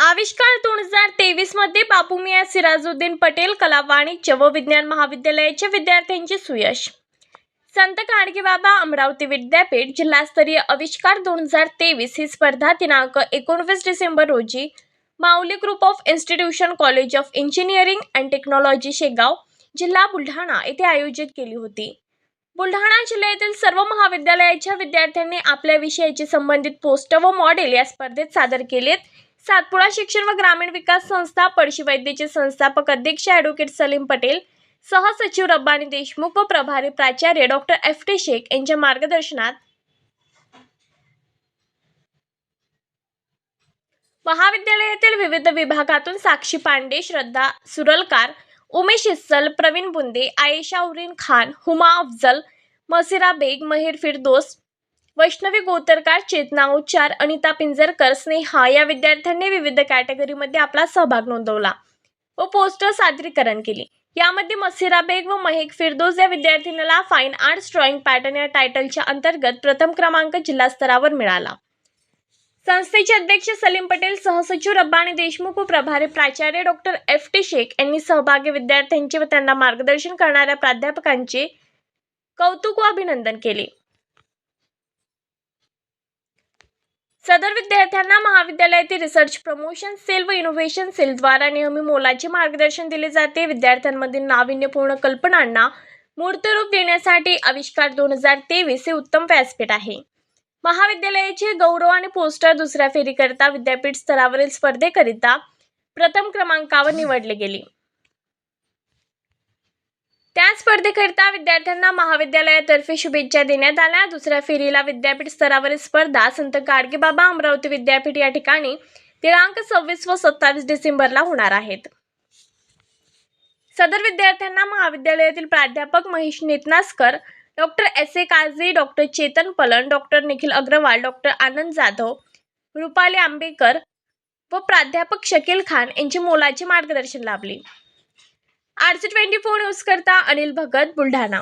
आविष्कार दोन हजार तेवीसमध्ये बापूमिया सिराजुद्दीन पटेल कला वाणिज्य व विज्ञान महाविद्यालयाच्या विद्यार्थ्यांचे सुयश. संत गाडगेबाबा अमरावती विद्यापीठ जिल्हास्तरीय आविष्कार दोन हजार तेवीस ही स्पर्धा दिनांक एकोणवीस डिसेंबर रोजी Mauli group of institution college of engineering and technology Shegaon जिल्हा बुलढाणा येथे आयोजित केली होती. बुलढाणा जिल्ह्यातील सर्व महाविद्यालयाच्या विद्यार्थ्यांनी आपल्या विषयाची संबंधित पोस्टर व मॉडेल या स्पर्धेत सादर केलेत. सातपुडा शिक्षण व ग्रामीण विकास संस्था पळशी वैद्यचे संस्थापक अध्यक्ष ॲडव्होकेट सलीम पटेल सहसचिव रब्बानी देशमुख व प्रभारी प्राचार्य डॉक्टर एफ टी शेख यांच्या मार्गदर्शनात महाविद्यालयातील विविध विभागातून साक्षी पांडे श्रद्धा सुरलकार उमेश इस्सल प्रवीण बुंदे आयेशा उरीन खान हुमा अफजल मसिरा बेग महिर फिरदोस वैष्णवी गोतरकार चेतना उच्चार अनिता पिंजरकर स्नेहा या विद्यार्थ्यांनी विविध कॅटेगरीमध्ये आपला सहभाग नोंदवला व पोस्टर सादरीकरण केली. यामध्ये मसिरा बेग व महेक फिरदोस या विद्यार्थिनीला फाईन आर्ट्स ड्रॉइंग पॅटर्न या टायटलच्या अंतर्गत प्रथम क्रमांक जिल्हा स्तरावर मिळाला. संस्थेचे अध्यक्ष सलीम पटेल सहसचिव रब्बानी देशमुख व प्रभारी प्राचार्य डॉक्टर एफ. टी. शेख यांनी सहभागी विद्यार्थ्यांचे व त्यांना मार्गदर्शन करणाऱ्या प्राध्यापकांचे कौतुक व अभिनंदन केले. सदर विद्यार्थ्यांना महाविद्यालयातील रिसर्च प्रमोशन सेल व इनोव्हेशन सेल द्वारा नेहमी मोलाचे मार्गदर्शन दिले जाते. विद्यार्थ्यांमधील नाविन्यपूर्ण कल्पनांना मूर्तरूप देण्यासाठी आविष्कार दोन हजार तेवीस हे उत्तम व्यासपीठ आहे. महाविद्यालयाचे गौरव आणि पोस्टर दुसऱ्या फेरीकरिता विद्यापीठ स्तरावरील स्पर्धेकरिता प्रथम क्रमांकावर निवडले गेले. त्या स्पर्धेकरिता विद्यार्थ्यांना महाविद्यालयातर्फे शुभेच्छा देण्यात आल्या. दुसऱ्या फेरीला विद्यापीठ स्तरावरील स्पर्धा संत गाडगेबाबा अमरावती विद्यापीठ या ठिकाणी दिनांक सव्वीस व सत्तावीस डिसेंबरला होणार आहेत. सदर विद्यार्थ्यांना महाविद्यालयातील प्राध्यापक Mahesh Netnaskar doctor S A Kazi doctor Chetan Palan doctor Nikhil Agrawal doctor Anand Jadhav Rupali Ambekar व प्राध्यापक शकील खान यांचे मोलाचे मार्गदर्शन लाभले. आरसी ट्वेंटी फोर न्यूज करता अनिल भगत बुलढाणा.